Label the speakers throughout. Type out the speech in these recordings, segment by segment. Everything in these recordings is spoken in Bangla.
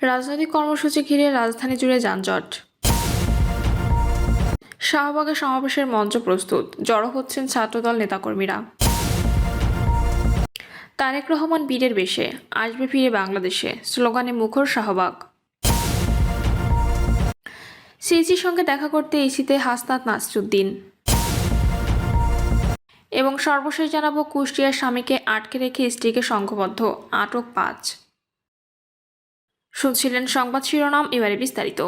Speaker 1: রাজনৈতিক কর্মসূচি ঘিরে রাজধানী জুড়ে যানজট। শাহবাগে সমাবেশের মঞ্চ প্রস্তুত, জড়ো হচ্ছেন ছাত্রদল নেতাকর্মীরা। তারেক রহমান বীরের বেশে, আসবে ফিরে বাংলাদেশে, স্লোগানে মুখর শাহবাগ। সিএজির সঙ্গে দেখা করতে ইসিতে হাসনাত নাসরুদ্দিন। এবং সর্বশেষ জানাব কুষ্টিয়ার স্বামীকে আটকে রেখে স্ত্রীকে সংঘবদ্ধ আটক পাঁচ। শুনছিলেন সংবাদ শিরোনাম, এবারে বিস্তারিত।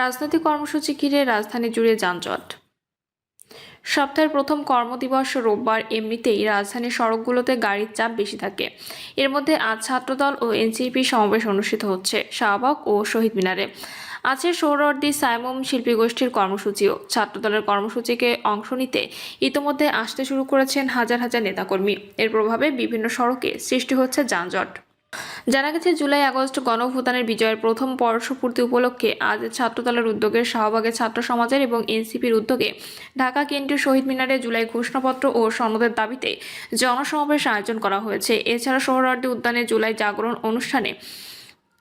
Speaker 1: রাজনৈতিক কর্মসূচি ঘিরে রাজধানী জুড়ে যানজট। সপ্তাহের প্রথম কর্মদিবস রোববার এমনিতেই রাজধানীর সড়কগুলোতে গাড়ির চাপ বেশি থাকে। এর মধ্যে আজ ছাত্রদল ও এনসিপি সমাবেশ অনুষ্ঠিত হচ্ছে শাহবাগ ও শহীদ মিনারে। আছে সৌরর্দি সাইমুম শিল্পী গোষ্ঠীর কর্মসূচিও। ছাত্রদলের কর্মসূচিকে অংশ নিতে ইতোমধ্যে আসতে শুরু করেছেন হাজার হাজার নেতাকর্মী। এর প্রভাবে বিভিন্ন সড়কে সৃষ্টি হচ্ছে যানজট। জানা গেছে, জুলাই আগস্ট গণভূতানের বিজয়ের প্রথম বর্ষপূর্তি উপলক্ষে আজ ছাত্রদলের উদ্যোগে শাহবাগের ছাত্র সমাজের এবং এনসিপির উদ্যোগে ঢাকা কেন্দ্রীয় শহীদ মিনারে জুলাই ঘোষণাপত্র ও সনদের দাবিতে জনসমাবেশ আয়োজন করা হয়েছে। এছাড়া সোহরাওয়ার্দী উদ্যানে জুলাই জাগরণ অনুষ্ঠানে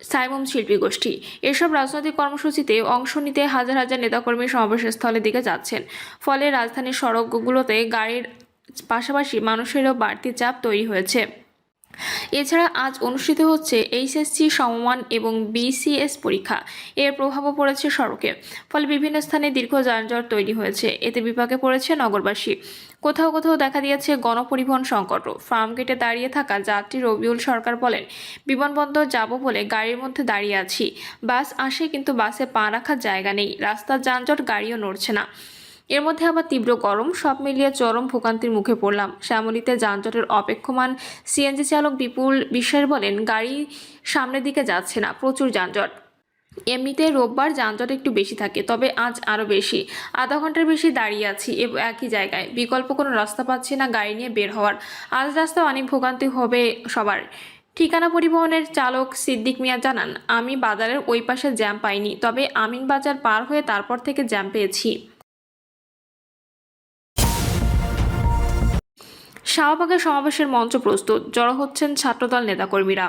Speaker 1: সাইমম শিল্পী গোষ্ঠী। এসব রাজনৈতিক কর্মসূচিতে অংশ নিতে হাজার হাজার নেতাকর্মী সমাবেশস্থলের দিকে যাচ্ছেন। ফলে রাজধানীর সড়কগুলোতে গাড়ির পাশাপাশি মানুষেরও বাড়তি চাপ তৈরি হয়েছে। এছাড়া আজ অনুষ্ঠিত হচ্ছে এইচএসসি সমমান এবং বিসিএস পরীক্ষা। এর প্রভাবও পড়েছে সড়কে। ফলে বিভিন্ন স্থানে দীর্ঘ যানজট তৈরি হয়েছে। এতে বিপাকে পড়েছে নগরবাসী। কোথাও কোথাও দেখা দিয়েছে গণপরিবহন সংকটও ফার্ম গেটে দাঁড়িয়ে থাকা যাত্রী রবিউল সরকার বলেন, বিমানবন্দর যাব বলে গাড়ির মধ্যে দাঁড়িয়ে আছি। বাস আসে কিন্তু বাসে পা রাখার জায়গা নেই। রাস্তার যানজট গাড়িও নড়ছে না। এর মধ্যে আবার তীব্র গরম, সব মিলিয়ে চরম ভোগান্তির মুখে পড়লাম। শ্যামলীতে যানজটের অপেক্ষমান সিএনজি চালক বিপুল বিশ্বাস বলেন, গাড়ি সামনের দিকে যাচ্ছে না, প্রচুর যানজট। এমনিতে রোববার যানজট একটু বেশি থাকে, তবে আজ আরও বেশি। আধা ঘণ্টার বেশি দাঁড়িয়ে আছি একই জায়গায়। বিকল্প কোনো রাস্তা পাচ্ছি না গাড়ি নিয়ে বের হওয়ার। আজ রাস্তা অনেক ভোগান্তি হবে সবার। ঠিকানা পরিবহনের চালক সিদ্দিক মিয়া জানান, আমি বাজারের ওই পাশে জ্যাম পাইনি, তবে আমিন বাজার পার হয়ে তারপর থেকে জ্যাম পেয়েছি। শাহবাগের সমাবেশের মঞ্চ প্রস্তুত। জড়ো হচ্ছেন ছাত্রদল নেতাকর্মীরা।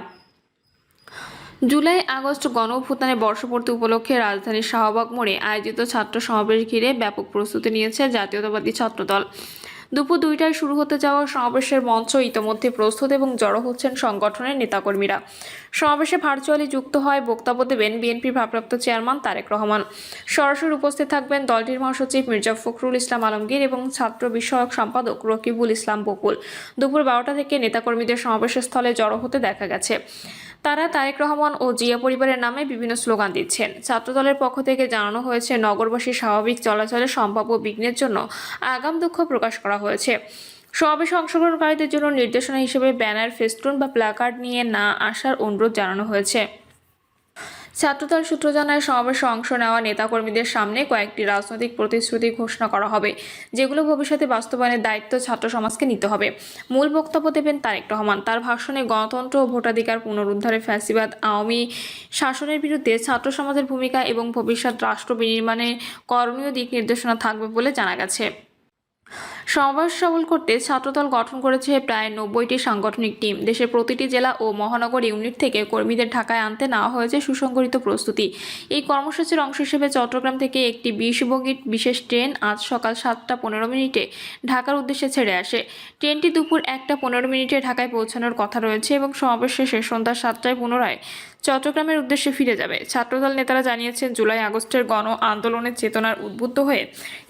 Speaker 1: জুলাই, আগস্ট গণ অভ্যুত্থানে বর্ষপূর্তি উপলক্ষে রাজধানীর শাহবাগ মোড়ে আয়োজিত ছাত্র সমাবেশ ঘিরে ব্যাপক প্রস্তুতি নিয়েছে জাতীয়তাবাদী ছাত্রদল। দুপুর দুইটায় শুরু হতে যাওয়া সমাবেশের মঞ্চ ইতোমধ্যে প্রস্তুত এবং জড়ো হচ্ছেন সংগঠনের নেতাকর্মীরা। সমাবেশে ভার্চুয়ালি যুক্ত হয় বক্তব্য দেবেন বিএনপির ভারপ্রাপ্ত চেয়ারম্যান তারেক রহমান। সরাসরি উপস্থিত থাকবেন দলটির মহাসচিব মির্জা ফখরুল ইসলাম আলমগীর এবং ছাত্র বিষয়ক সম্পাদক রকিবুল ইসলাম বকুল। দুপুর বারোটা থেকে নেতাকর্মীদের সমাবেশের স্থলে জড়ো হতে দেখা গেছে। তারা তারেক রহমান ও জিয়া পরিবারের নামে বিভিন্ন স্লোগান দিচ্ছেন। ছাত্রদলের পক্ষ থেকে জানানো হয়েছে, নগরবাসীর স্বাভাবিক চলাচলের সম্ভাব্য বিঘ্নের জন্য আগাম দুঃখ প্রকাশ করা হয়েছে। সমাবেশে অংশগ্রহণকারীদের জন্য নির্দেশনা হিসেবে ব্যানার, ফেস্টুন বা প্ল্যাকার্ড নিয়ে না আসার অনুরোধ জানানো হয়েছে। ছাত্রদল সূত্র জানায়, সমাবেশে অংশ নেওয়া নেতাকর্মীদের সামনে কয়েকটি রাজনৈতিক প্রতিশ্রুতি ঘোষণা করা হবে, যেগুলো ভবিষ্যতে বাস্তবায়নের দায়িত্ব ছাত্র সমাজকে নিতে হবে। মূল বক্তব্য দেবেন তারেক রহমান। তার ভাষণে গণতন্ত্র ও ভোটাধিকার পুনরুদ্ধারে ফ্যাসিবাদ, আওয়ামী শাসনের বিরুদ্ধে ছাত্র সমাজের ভূমিকা এবং ভবিষ্যৎ রাষ্ট্র বিনির্মাণে করণীয় দিক নির্দেশনা থাকবে বলে জানা গেছে। সমাবেশ সফল করতে ছাত্রদল গঠন করেছে প্রায় নব্বইটি সাংগঠনিক টিম। দেশের প্রতিটি জেলা ও মহানগর ইউনিট থেকে কর্মীদের ঢাকায় আনতে নেওয়া হয়েছে সুসংগঠিত প্রস্তুতি। এই কর্মসূচির অংশ হিসেবে চট্টগ্রাম থেকে একটি বিশ বগির বিশেষ ট্রেন আজ সকাল সাতটা পনেরো মিনিটে ঢাকার উদ্দেশ্যে ছেড়ে আসে। ট্রেনটি দুপুর একটা পনেরো মিনিটে ঢাকায় পৌঁছানোর কথা রয়েছে এবং সমাবেশ শেষে সন্ধ্যা সাতটায় পুনরায় চট্টগ্রামের উদ্দেশ্যে ফিরে যাবে। ছাত্রদল নেতারা জানিয়েছেন, জুলাই আগস্টের গণ আন্দোলনের চেতনার উদ্বুদ্ধ হয়ে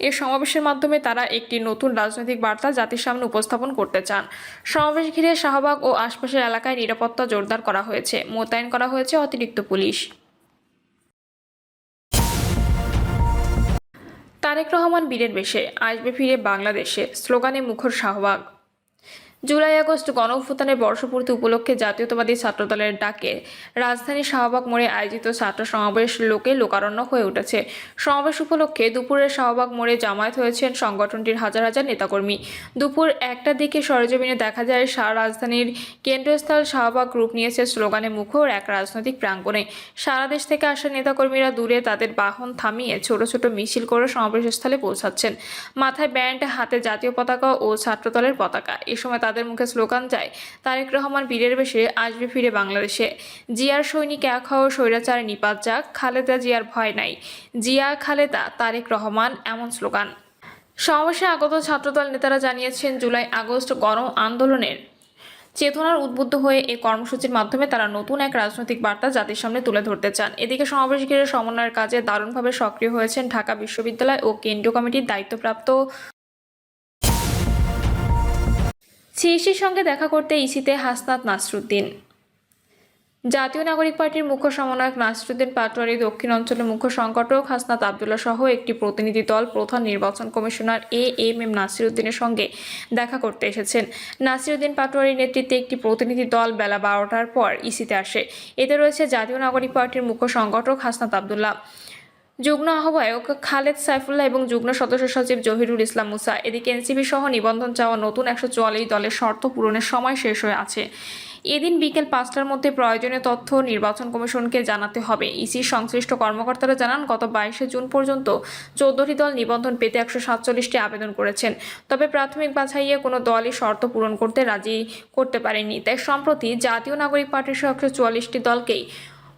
Speaker 1: এ সমাবেশের মাধ্যমে তারা একটি নতুন রাজনৈতিক বার্তা জাতির সামনে উপস্থাপন করতে চান। সমাবেশ ঘিরে শাহবাগ ও আশপাশের এলাকায় নিরাপত্তা জোরদার করা হয়েছে। মোতায়েন করা হয়েছে অতিরিক্ত পুলিশ। তারেক রহমান বীরের বেশে আসবে ফিরে বাংলাদেশে। স্লোগানে মুখর শাহবাগ। জুলাই আগস্ট গণ অভ্যুত্থানের বর্ষপূর্তি উপলক্ষে জাতীয়তাবাদী ছাত্রদলের ডাকে রাজধানীর শাহবাগ মোড়ে আয়োজিত ছাত্র সমাবেশ লোকে লোকারণ্য হয়ে উঠেছে। সমাবেশ উপলক্ষে দুপুরে শাহবাগ মোড়ে জামায়াত হয়েছেন সংগঠনটির হাজার হাজার নেতাকর্মী। দুপুর একটার দিকে সরেজমিনে দেখা যায় রাজধানীর কেন্দ্রস্থল শাহবাগ গ্রুপ নিয়েছে স্লোগানে মুখর এক রাজনৈতিক প্রাঙ্গণে। সারা দেশ থেকে আসা নেতাকর্মীরা দূরে তাদের বাহন থামিয়ে ছোট ছোট মিছিল করে সমাবেশস্থলে পৌঁছাচ্ছেন। মাথায় ব্যান্ড, হাতে জাতীয় পতাকা ও ছাত্রদলের পতাকা। এ সময় তাদের মুখে স্লোগান যায় তারেক রহমান বীরের বেশে আসবে ফিরে বাংলাদেশে। জিয়ার সৈনিক এক হও স্বৈরাচার নিপাত যাক, খালেদা জিয়ার ভয় নাই। জিয়া, খালেদা, তারেক রহমান, এমন স্লোগান। সমাবেশে আগত ছাত্রদল নেতারা জানিয়েছেন, জুলাই আগস্ট গণ আন্দোলনের চেতনার উদ্বুদ্ধ হয়ে এই কর্মসূচির মাধ্যমে তারা নতুন এক রাজনৈতিক বার্তা জাতির সামনে তুলে ধরতে চান। এদিকে সমাবেশ ঘিরে সমন্বয়ের কাজে দারুণভাবে সক্রিয় হয়েছেন ঢাকা বিশ্ববিদ্যালয় ও কেন্দ্রীয় কমিটির দায়িত্বপ্রাপ্ত সিইসির সঙ্গে দেখা করতে ইসিতে হাসনাত নাসরুদ্দিন। জাতীয় নাগরিক পার্টির মুখ্য সমন্বয়ক নাসরুদ্দিন পাটোয়ারি, দক্ষিণ অঞ্চলের মুখ্য সংগঠক হাসনাত আবদুল্লাহ সহ একটি প্রতিনিধি দল প্রধান নির্বাচন কমিশনার এ এম এম নাসিরুদ্দিনের সঙ্গে দেখা করতে এসেছেন। নাসিরুদ্দিন পাটোয়ারির নেতৃত্বে একটি প্রতিনিধি দল বেলা বারোটার পর ইসিতে আসে। এতে রয়েছে জাতীয় নাগরিক পার্টির মুখ্য সংগঠক হাসনাত আবদুল্লাহ। যুগ্ম আহ্বায়ক খালেদ সাইফুল্লাহ এবং যুগ্ম সদস্য সচিব জহিরুল ইসলাম মুসা। এদিকে এনসিপি সহ নিবন্ধন চাওয়া নতুন একশো চুয়াল্লিশ দলের শর্ত পূরণের সময় শেষ হয়ে আছে। এদিন বিকেল পাঁচটার মধ্যে প্রয়োজনীয় তথ্য নির্বাচন কমিশনকে জানাতে হবে। ইসির সংশ্লিষ্ট কর্মকর্তারা জানান, গত বাইশে জুন পর্যন্ত চোদ্দটি দল নিবন্ধন পেতে একশো সাতচল্লিশটি আবেদন করেছেন। তবে প্রাথমিক বাছাইয়ে কোনো দলই শর্ত পূরণ করতে রাজি করতে পারেনি। তাই সম্প্রতি জাতীয় নাগরিক পার্টির সহ একশো চুয়াল্লিশটি দলকেই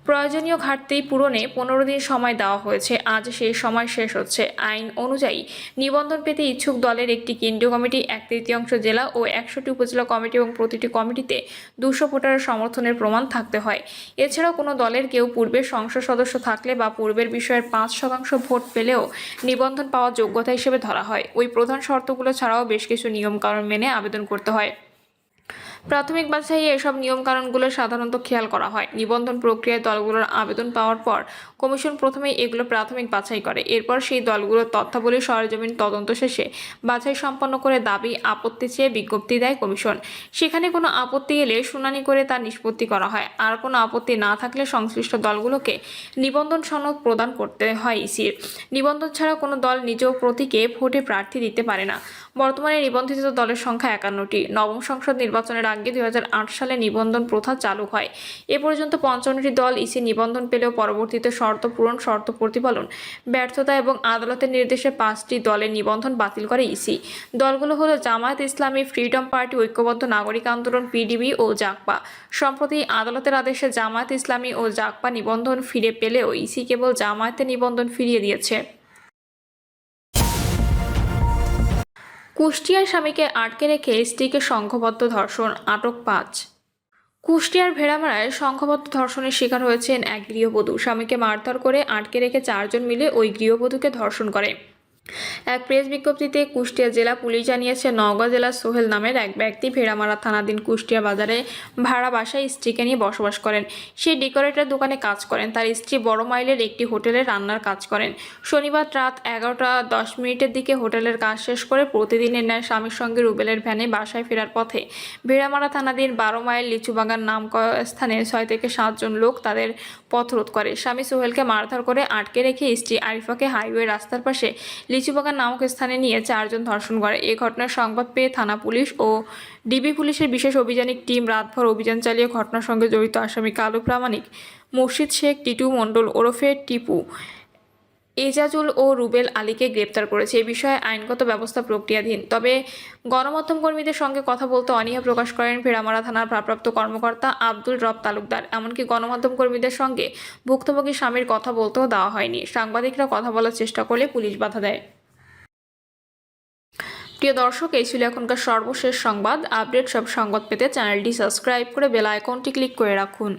Speaker 1: প্রয়োজনীয় ঘাটতি পূরণে পনেরো দিন সময় দেওয়া হয়েছে। আজ সেই সময় শেষ হচ্ছে। আইন অনুযায়ী নিবন্ধন পেতে ইচ্ছুক দলের একটি কেন্দ্রীয় কমিটি, এক তৃতীয়াংশ জেলা ও একশোটি উপজেলা কমিটি এবং প্রতিটি কমিটিতে দুশো ভোটারের সমর্থনের প্রমাণ থাকতে হয়। এছাড়াও কোনো দলের কেউ পূর্বের সংসদ সদস্য থাকলে বা পূর্বের বিষয়ের পাঁচ শতাংশ ভোট পেলেও নিবন্ধন পাওয়ার যোগ্যতা হিসেবে ধরা হয়। ওই প্রধান শর্তগুলো ছাড়াও বেশ কিছু নিয়মকানুন মেনে আবেদন করতে হয়। প্রাথমিক বাছাইয়ে এসব নিয়মকানুনগুলো সাধারণত খেয়াল করা হয়। নিবন্ধন প্রক্রিয়ায় দলগুলোর আবেদন পাওয়ার পর কমিশন প্রথমেই এগুলো প্রাথমিক বাছাই করে। এরপর সেই দলগুলোর তথ্যাবলী সরজমিন তদন্ত শেষে বাছাই সম্পন্ন করে দাবি, আপত্তি চেয়ে বিজ্ঞপ্তি দেয় কমিশন। সেখানে কোনো আপত্তি এলে শুনানি করে তার নিষ্পত্তি করা হয়। আর কোনো আপত্তি না থাকলে সংশ্লিষ্ট দলগুলোকে নিবন্ধন সনদ প্রদান করতে হয় ইসির। নিবন্ধন ছাড়া কোনো দল নিজ প্রতীকে ভোটে প্রার্থী দিতে পারে না। বর্তমানে নিবন্ধিত দলের সংখ্যা একান্নটি। নবম সংসদ নির্বাচনের আগে দুই হাজার আট সালে নিবন্ধন প্রথা চালু হয়। এ পর্যন্ত পঞ্চান্নটি দল ইসি নিবন্ধন পেলেও পরবর্তীতে শর্ত পূরণ, শর্ত প্রতিপালন, ব্যর্থতা এবং আদালতের নির্দেশে পাঁচটি দলের নিবন্ধন বাতিল করে ইসি। দলগুলো হলো জামায়াত ইসলামী, ফ্রিডম পার্টি, ঐক্যবদ্ধ নাগরিক আন্দোলন, পিডিবি ও জাকপা সম্প্রতি আদালতের আদেশে জামায়াত ইসলামী ও জাকপা নিবন্ধন ফিরে পেলেও ইসি কেবল জামায়াতের নিবন্ধন ফিরিয়ে দিয়েছে। কুষ্টিয়ার স্বামীকে আটকে রেখে স্ত্রীকে সংঘবদ্ধ ধর্ষণ, আটক পাঁচ। কুষ্টিয়ার ভেড়ামারায় সংঘবদ্ধ ধর্ষণের শিকার হয়েছেন এক গৃহবধূ। স্বামীকে মারধর করে আটকে রেখে চারজন মিলে ওই গৃহবধূকে ধর্ষণ করে। এক প্রেস বিজ্ঞপ্তিতে কুষ্টিয়া জেলা পুলিশ জানিয়েছে, নওগাঁ জেলার সোহেল নামের এক ব্যক্তি ভেড়ামারা থানাধীন কুষ্টিয়া বাজারে ভাড়া বাসায় স্ত্রীকে নিয়ে বসবাস করেন। সে ডেকোরেটর দোকানে কাজ করেন। তার স্ত্রী বড় মাইলের একটি হোটেলে রান্নার কাজ করেন। শনিবার রাত এগারোটা দশ মিনিটের দিকে হোটেলের কাজ শেষ করে প্রতিদিনের ন্যায় স্বামীর সঙ্গে রুবেলের ভ্যানে বাসায় ফেরার পথে ভেড়ামারা থানাধীন বারো মাইল লিচুবাগান নাম স্থানে ছয় থেকে সাতজন লোক তাদের পথরোধ করে। স্বামী সোহেলকে মারধর করে আটকে রেখে স্ত্রী আরিফাকে হাইওয়ে রাস্তার পাশে লিচুবাগান নামক স্থানে নিয়ে চারজন ধর্ষণ করে। এ ঘটনার সংবাদ পেয়ে থানা পুলিশ ও ডিবি পুলিশের বিশেষ অভিযানিক টিম রাতভর অভিযান চালিয়ে ঘটনার সঙ্গে জড়িত আসামি কালু প্রামাণিক, মুর্শিদ শেখ, টিটু মণ্ডল ওরফে টিপু, এজাজুল ও রুবেল আলীকে গ্রেপ্তার করেছে। এ বিষয়ে আইনগত ব্যবস্থা প্রক্রিয়াধীন। তবে গণমাধ্যম কর্মীদের সঙ্গে কথা বলতে অনীহা প্রকাশ করেন ভেড়ামারা থানার ভারপ্রাপ্ত কর্মকর্তা আব্দুল রব তালুকদার। এমনকি গণমাধ্যম কর্মীদের সঙ্গে ভুক্তভোগী স্বামীর কথা বলতেও দেওয়া হয়নি। সাংবাদিকরা কথা বলার চেষ্টা করলে পুলিশ বাধা দেয়। প্রিয় দর্শক, এই ছিল এখনকার সর্বশেষ সংবাদ। আপডেট সব সংবাদ পেতে চ্যানেলটি সাবস্ক্রাইব করে বেল আইকনটি ক্লিক করে রাখুন।